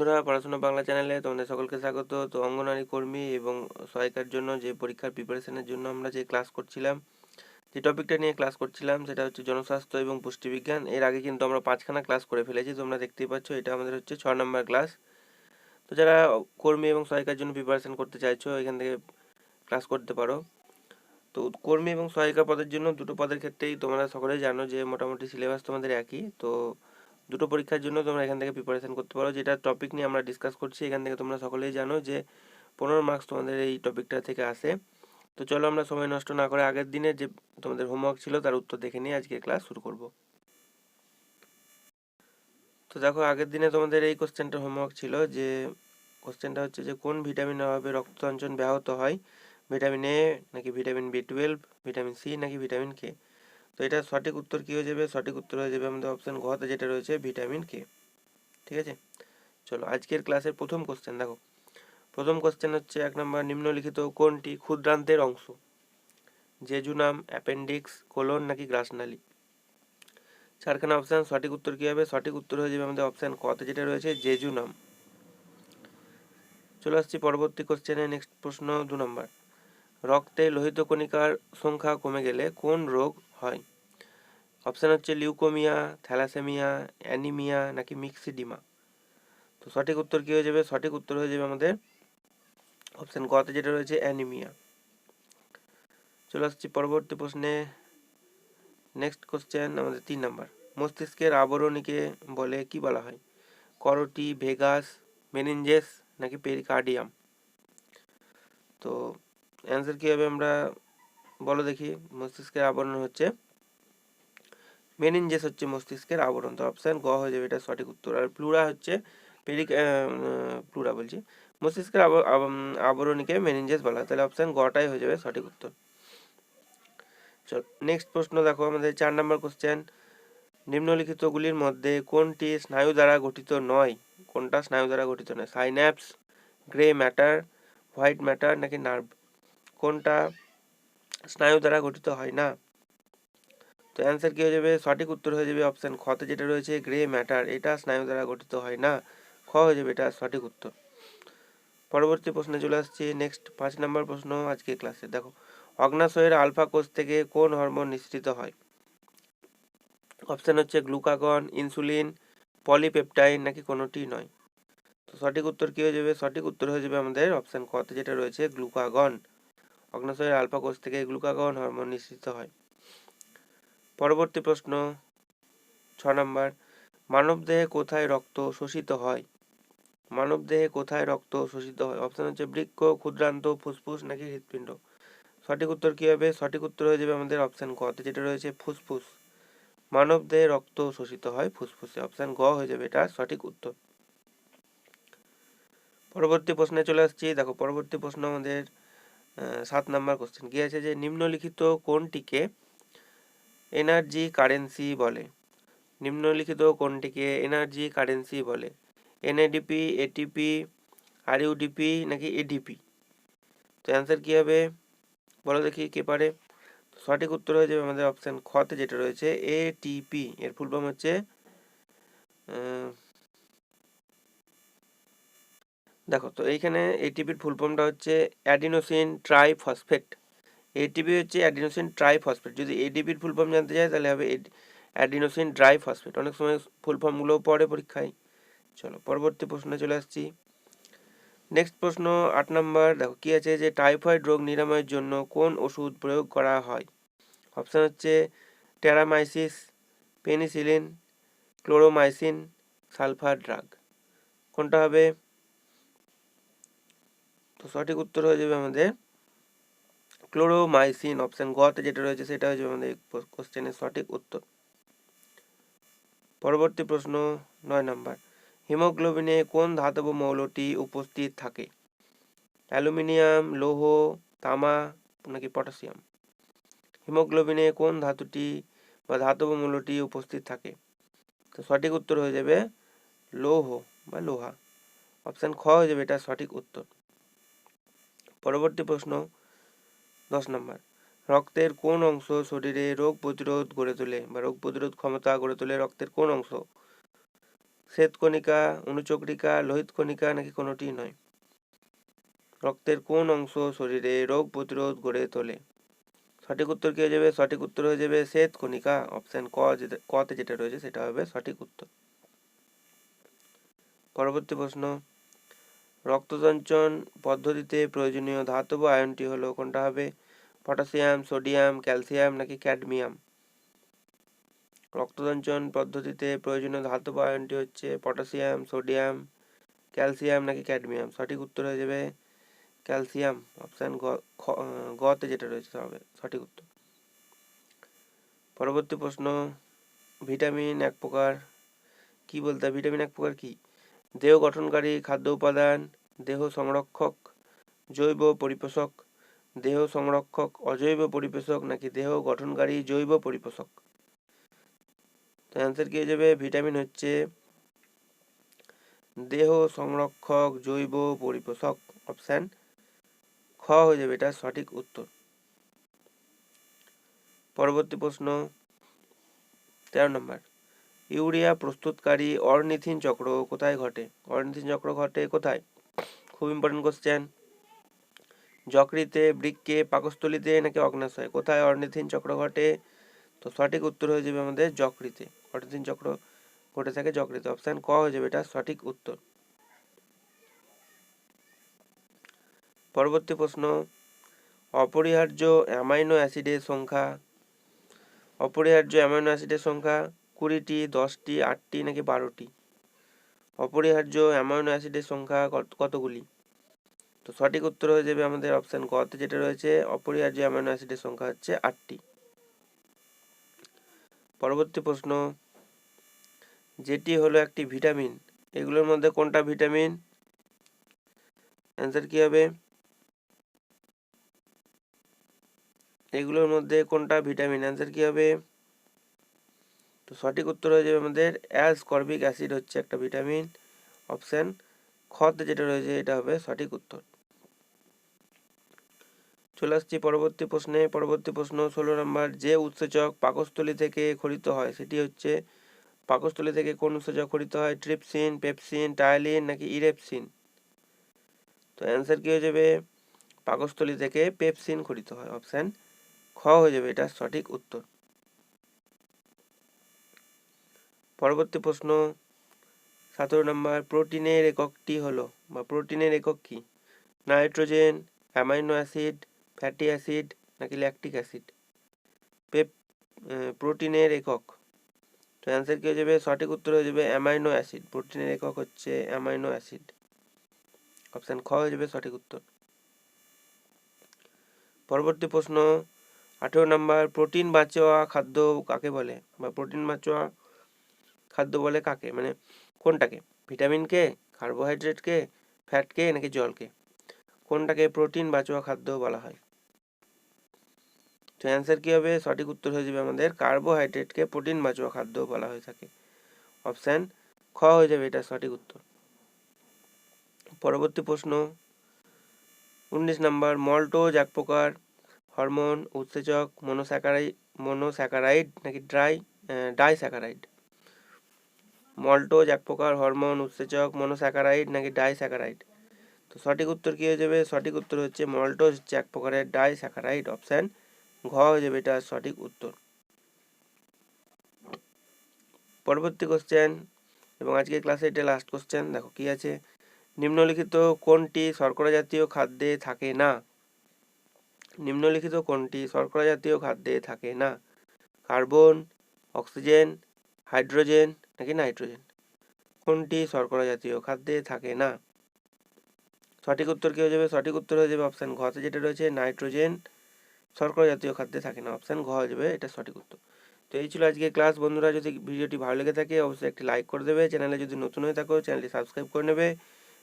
বন্ধুরা, পড়াশোনা বাংলা চ্যানেলে তোমাদের সকলকে স্বাগত। তো অঙ্গনারী কর্মী এবং সহায়িকার জন্য যে পরীক্ষার প্রিপারেশনের জন্য আমরা যে ক্লাস করছিলাম, যে টপিকটা নিয়ে ক্লাস করছিলাম, সেটা হচ্ছে জনস্বাস্থ্য এবং পুষ্টিবিজ্ঞান। এর আগে কিন্তু আমরা পাঁচখানা ক্লাস করে ফেলেছি, তোমরা দেখতেই পাচ্ছ এটা আমাদের হচ্ছে ছ নম্বর ক্লাস। তো যারা কর্মী এবং সহায়িকার জন্য প্রিপারেশন করতে চাইছো, এখান থেকে ক্লাস করতে পারো। তো কর্মী এবং সহায়িকা পদের জন্য দুটো পদের ক্ষেত্রেই তোমরা সকলেই জানো যে মোটামুটি সিলেবাস তোমাদের একই। তো দুটো পরীক্ষার জন্য তোমরা এখান থেকে প্রিপারেশন করতে পারো। যেটা টপিক নিয়ে আমরা ডিসকাস করছি, এখান থেকে তোমরা সকলেই জানো যে পনেরো মার্কস তোমাদের এই টপিকটা থেকে আসে। তো চলো আমরা সময় নষ্ট না করে আগের দিনে যে তোমাদের হোমওয়ার্ক ছিল তার উত্তর দেখে নিয়ে আজকে ক্লাস শুরু করব। তো দেখো, আগের দিনে তোমাদের এই কোশ্চেনটার হোমওয়ার্ক ছিল যে কোশ্চেনটা হচ্ছে যে কোন ভিটামিনের অভাবে রক্ত সঞ্চন ব্যাহত হয়? ভিটামিন এ নাকি vitamin B twelve vitamin C নাকি ভিটামিন কে তো এটা সঠিক উত্তর কী হয়ে যাবে? সঠিক উত্তর হয়ে যাবে আমাদের অপশান ঘতে যেটা রয়েছে ভিটামিন কে ঠিক আছে? চলো, আজকের ক্লাসের প্রথম কোশ্চেন দেখো। প্রথম কোশ্চেন হচ্ছে এক নম্বর নিম্নলিখিত কোনটি ক্ষুদ্রান্তের অংশ? জেজুনাম অ্যাপেন্ডিক্স কোলন নাকি গ্রাসনালি চারখানা অপশান সঠিক উত্তর কী হবে? সঠিক উত্তর হয়ে যাবে আমাদের অপশান কতে যেটা রয়েছে জেজুনাম চলে আসছি পরবর্তী কোশ্চেনে নেক্সট প্রশ্ন দু নম্বর রক্তে লোহিত কণিকার সংখ্যা কমে গেলে কোন রোগ হয়। অপশান হচ্ছে লিউকোমিয়া থ্যালাসেমিয়া অ্যানিমিয়া নাকি মিক্সিডিমা তো সঠিক উত্তর কী হয়ে যাবে? সঠিক উত্তর হয়ে যাবে আমাদের অপশান গতে যেটা রয়েছে অ্যানিমিয়া চলে আসছি পরবর্তী প্রশ্নে। নেক্সট কোশ্চেন আমাদের তিন নাম্বার। মস্তিষ্কের আবরণীকে বলে কি বলা হয়? করটি, ভেগাস মেনিনজেস নাকি পেরিকার্ডিয়াম তো অ্যান্সার কী হবে আমরা বলো দেখি, মস্তিষ্কের আবরণ হচ্ছে মেনিনজেস হচ্ছে মস্তিষ্কের আবরণ। তো অপশান গ হয়ে যাবে, এটা সঠিক উত্তর। আর প্লুরা হচ্ছে পেরিক প্লুরা বলছি। মস্তিষ্কের আবরণীকে মেনিনজেস বলা হয়। তাহলে অপশান গটাই হয়ে যাবে সঠিক উত্তর। চল নেক্সট প্রশ্ন দেখো, আমাদের চার নম্বর কোশ্চেন নিম্নলিখিতগুলির মধ্যে কোনটি স্নায়ু দ্বারা গঠিত নয়? কোনটা স্নায়ু দ্বারা গঠিত নয়? Synapse grey matter white matter নাকি নার্ভ কোনটা স্নায়ু দ্বারা গঠিত হয় না। তো অ্যান্সার কী হয়ে যাবে? সঠিক উত্তর হয়ে যাবে অপশান খতে যেটা রয়েছে গ্রে ম্যাটার এটা স্নায়ু দ্বারা গঠিত হয় না। খ হয়ে যাবে এটা সঠিক উত্তর। পরবর্তী প্রশ্নে চলে আসছি নেক্সট পাঁচ নম্বর প্রশ্ন আজকে ক্লাসে দেখো, অগ্নাশয়ের আলফা কোষ থেকে কোন হরমোন নিঃসৃত হয়? অপশান হচ্ছে গ্লুকাগন ইনসুলিন পলিপেপটাইন নাকি কোনোটি নয়। তো সঠিক উত্তর কী হয়ে যাবে? সঠিক উত্তর হয়ে যাবে আমাদের অপশান কতে যেটা রয়েছে গ্লুকাগন অগ্নাশয়ের আলফা কোষ থেকে গ্লুকাগন হরমোন নিঃসৃত হয়। পরবর্তী প্রশ্ন, ছ নম্বর, মানবদেহে কোথায় রক্ত শোষিত হয়? মানবদেহে কোথায় রক্ত শোষিত হয়? অপশান হচ্ছে বৃক্ষ ক্ষুদ্রান্ত, ফুসফুস নাকি হৃৎপিণ্ড? সঠিক উত্তর কী হবে? সঠিক উত্তর হয়ে যাবে আমাদের অপশান কতে যেটা রয়েছে ফুসফুস। মানবদেহে রক্ত শোষিত হয় ফুসফুসে অপশান গ হয়ে যাবে এটা সঠিক উত্তর। পরবর্তী প্রশ্নে চলে আসছি। দেখো, পরবর্তী প্রশ্ন আমাদের সাত নাম্বার কোশ্চেন কি আছে যে নিম্নলিখিত কোনটিকে এনার্জি কারেন্সি বলে। নিম্নলিখিত কোনটিকে এনার্জি কারেন্সি বলে। এনএডিপি এটিপি আরইউডিপি নাকি এডিপি তো অ্যান্সার কী হবে? বলো দেখি কে পারে। সঠিক উত্তর হয়ে যাবে আমাদের অপশান খতে যেটা রয়েছে এটিপি এর ফুল ফর্ম হচ্ছে দেখো, তো এইখানে এটিপির ফুল ফর্মটা হচ্ছে অ্যাডিনোসিন ট্রাইফসফেট এটিপি হচ্ছে অ্যাডিনোসিন ট্রাইফসফেট যদি এডিপির ফুল ফর্ম জানতে চাই, তাহলে হবে অ্যাডিনোসিন ড্রাইফসফেট অনেক সময় ফুল ফর্মগুলোও পড়ে পরীক্ষায়। চলো, পরবর্তী প্রশ্নে চলে আসছি। নেক্সট প্রশ্ন আট নম্বর দেখো, কি আছে যে টাইফয়েড রোগ নিরাময়ের জন্য কোন ওষুধ প্রয়োগ করা হয়? অপশান হচ্ছে terramycin penicillin chloromycin sulphur drug কোনটা হবে? তো সঠিক উত্তর হয়ে যাবে আমাদের ক্লোরোমাইসিন অপশান গতে যেটা রয়েছে সেটা হয়ে আমাদের কোশ্চেনের সঠিক উত্তর। পরবর্তী প্রশ্ন নয় নম্বর। হিমোগ্লোবিনে কোন ধাতব মৌলটি উপস্থিত থাকে? অ্যালুমিনিয়াম, লৌহ, তামা নাকি পটাশিয়াম? হিমোগ্লোবিনে কোন ধাতুটি বা ধাতব মৌলটি উপস্থিত থাকে? তো সঠিক উত্তর হয়ে যাবে লৌহ বা লোহা। অপশান খ হয়ে যাবে এটা সঠিক উত্তর। পরবর্তী প্রশ্ন দশ নম্বর। রক্তের কোন অংশ শরীরে রোগ প্রতিরোধ গড়ে তোলে বা রোগ প্রতিরোধ ক্ষমতা গড়ে তোলে রক্তের কোন অংশ? শ্বেতকণিকা অনুচক্রিকা, লোহিত কণিকা নাকি কোনোটি নয়? রক্তের কোন অংশ শরীরে রোগ প্রতিরোধ গড়ে তোলে? সঠিক উত্তর কী হয়ে যাবে সঠিক উত্তর হয়ে যাবে শ্বেত কণিকা। অপশান ক কতে যেটা রয়েছে সেটা হবে সঠিক উত্তর। পরবর্তী প্রশ্ন রক্তসঞ্চন পদ্ধতিতে প্রয়োজনীয় ধাতব আয়নটি হলো কোনটা হবে? পটাশিয়াম, সোডিয়াম, ক্যালসিয়াম নাকি ক্যাডমিয়াম? রক্তসঞ্চন পদ্ধতিতে প্রয়োজনীয় ধাতব আয়নটি হচ্ছে পটাশিয়াম, সোডিয়াম, ক্যালসিয়াম নাকি ক্যাডমিয়াম? সঠিক উত্তর হয়ে যাবে ক্যালসিয়াম। অপশান গতে যেটা রয়েছে হবে সঠিক উত্তর। পরবর্তী প্রশ্ন, ভিটামিন এক প্রকার কি বলতে ভিটামিন এক প্রকার কি? দেহ গঠনকারী খাদ্য উপাদান, দেহ সংরক্ষক, জৈব পরিপোষক, দেহ সংরক্ষক, অজৈব পরিপোষক নাকি দেহ গঠনকারী জৈব পরিপোষক? তো অ্যান্সার কি হয়ে যাবে? ভিটামিন হচ্ছে দেহ সংরক্ষক, জৈব পরিপোষক অপশান খ হয়ে যাবে এটা সঠিক উত্তর। পরবর্তী প্রশ্ন, তেরো নম্বর। ইউরিয়া প্রস্তুতকারী অর্নিথিন চক্র কোথায় ঘটে? অর্নিথিন চক্র ঘটে কোথায়? খুব ইম্পর্টেন্ট কোশ্চেন যকৃতে, বৃক্ষে, পাকস্থলিতে নাকি অগ্নাশয় কোথায় অর্নিথিন চক্র ঘটে? তো সঠিক উত্তর হয়ে যাবে আমাদের যকৃতে। অর্নিথিন চক্র ঘটে থাকে যকৃতে। অপশান ক হয়ে যাবে এটা সঠিক উত্তর। পরবর্তী প্রশ্ন, অপরিহার্য অ্যামাইনো অ্যাসিডের সংখ্যা? অপরিহার্য অ্যামাইনো অ্যাসিডের সংখ্যা কুড়িটি, দশটি, আটটি, নাকি বারোটি? অপরিহার্য অ্যামাইনো অ্যাসিডের সংখ্যা কতগুলি? তো সঠিক উত্তর হয়ে যাবে আমাদের অপশান গতে যেটা রয়েছে, অপরিহার্য অ্যামাইনো অ্যাসিডের সংখ্যা হচ্ছে আটটি। পরবর্তী প্রশ্ন, যেটি হলো একটি ভিটামিন, এগুলোর মধ্যে কোনটা ভিটামিন? অ্যান্সার কি হবে? এগুলোর মধ্যে কোনটা ভিটামিন? অ্যান্সার কি হবে? তো সঠিক উত্তর হয়ে যাবে আমাদের অ্যাসকর্বিক অ্যাসিড হচ্ছে একটা ভিটামিন অপশান খত যেটা রয়েছে এটা হবে সঠিক উত্তর। চলে আসছি পরবর্তী প্রশ্নে। পরবর্তী প্রশ্ন ষোলো নম্বর, যে উৎসেচক পাকস্থলী থেকে খরিত হয়, সেটি হচ্ছে পাকস্থলী থেকে কোন উৎসেচক খরিত হয়? ট্রিপসিন, পেপসিন টায়ালিন নাকি ইরেপসিন? তো অ্যান্সার কি হয়ে যাবে? পাকস্থলী থেকে পেপসিন খরিত হয়, অপশান খ হয়ে যাবে এটা সঠিক উত্তর। পরবর্তী প্রশ্ন, সতেরো নম্বর, প্রোটিনের এককটি হলো বা প্রোটিনের একক কি? Nitrogen, amino acid, fatty acid নাকি ল্যাকটিক অ্যাসিড? পেপ প্রোটিনের একক। তো অ্যান্সার কী হয়ে যাবে? সঠিক উত্তর হয়ে যাবে অ্যামাইনো অ্যাসিড। প্রোটিনের একক হচ্ছে অ্যামাইনো অ্যাসিড। অপশান খ হয়ে যাবে সঠিক উত্তর। পরবর্তী প্রশ্ন, আঠেরো নম্বর, প্রোটিন বাঁচোয়া খাদ্য কাকে বলে? বা প্রোটিন বাঁচোয়া খাদ্য বলে কাকে? মানে কোনটাকে? ভিটামিনকে কার্বোহাইড্রেটকে ফ্যাটকে নাকি জলকে কোনটাকে প্রোটিন বাঁচোয়া খাদ্য বলা হয়? তো অ্যান্সার কী হবে? সঠিক উত্তর হয়ে যাবে আমাদের কার্বোহাইড্রেটকে প্রোটিন বাঁচোয়া খাদ্য বলা হয়ে থাকে। অপশান খ হয়ে যাবে এটা সঠিক উত্তর। পরবর্তী প্রশ্ন। উনিশ নম্বর মল্টোজ এক প্রকার। হরমোন, উৎসেচক মনোস্যাকারাইড মনোস্যাকারাইড নাকি ড্রাই ডাইস্যাকারাইড মল্টোজ এক প্রকার হরমোন, উৎসেচক, মনোস্যাকারাইড নাকি ডাইস্যাকারাইড? তো সঠিক উত্তর কী হয়ে যাবে? সঠিক উত্তর হচ্ছে মল্টোজ হচ্ছে এক প্রকারের ডাইস্যাকারাইড অপশান। ঘ হয়ে যাবে এটা সঠিক উত্তর। পরবর্তী কোশ্চেন এবং আজকে ক্লাসে এটা লাস্ট কোশ্চেন দেখো কি আছে? নিম্নলিখিত কোনটি শর্করা জাতীয় খাদ্যে থাকে না? নিম্নলিখিত কোনটি শর্করা জাতীয় খাদ্যে থাকে না? কার্বন, অক্সিজেন হাইড্রোজেন নাকি নাইট্রোজেন? কোনটি শর্করা জাতীয় খাদ্যে থাকে না? সঠিক উত্তর কী হয়ে যাবে? সঠিক উত্তর হয়ে যাবে অপশান ঘতে যেটা রয়েছে নাইট্রোজেন। শর্করা জাতীয় খাদ্যে থাকে না, অপশান ঘ হয়ে যাবে, এটা সঠিক উত্তর। তো এই ছিল আজকে ক্লাস। বন্ধুরা, যদি ভিডিওটি ভালো লেগে থাকে, অবশ্যই একটি লাইক করে দেবে। চ্যানেলে যদি নতুন হয়ে থাকো, চ্যানেলটি সাবস্ক্রাইব করে নেবে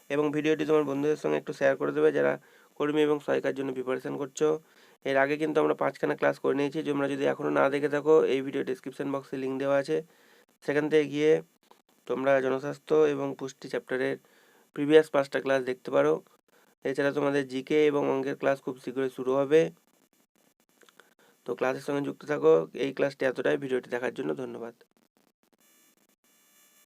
এবং ভিডিওটি তোমার বন্ধুদের সঙ্গে একটু শেয়ার করে দেবে, যারা কর্মী এবং সহায়িকার জন্য প্রিপারেশন করছ। এর আগে কিন্তু আমরা পাঁচখানা ক্লাস করে নিয়েছি। তোমরা যদি এখনও না দেখে থাকো, এই ভিডিও ডিসক্রিপশন বক্সে লিঙ্ক দেওয়া আছে। সেখান থেকে গিয়ে তোমরা জনস্বাস্থ্য এবং পুষ্টি চ্যাপ্টারের প্রিভিয়াস পাঁচটা ক্লাস দেখতে পারো। এছাড়া তোমাদের জিকে এবং অঙ্কের ক্লাস খুব শীঘ্রই শুরু হবে। তো ক্লাসের সঙ্গে যুক্ত থাকো। এই ক্লাসটি এতটাই। ভিডিওটি দেখার জন্য ধন্যবাদ।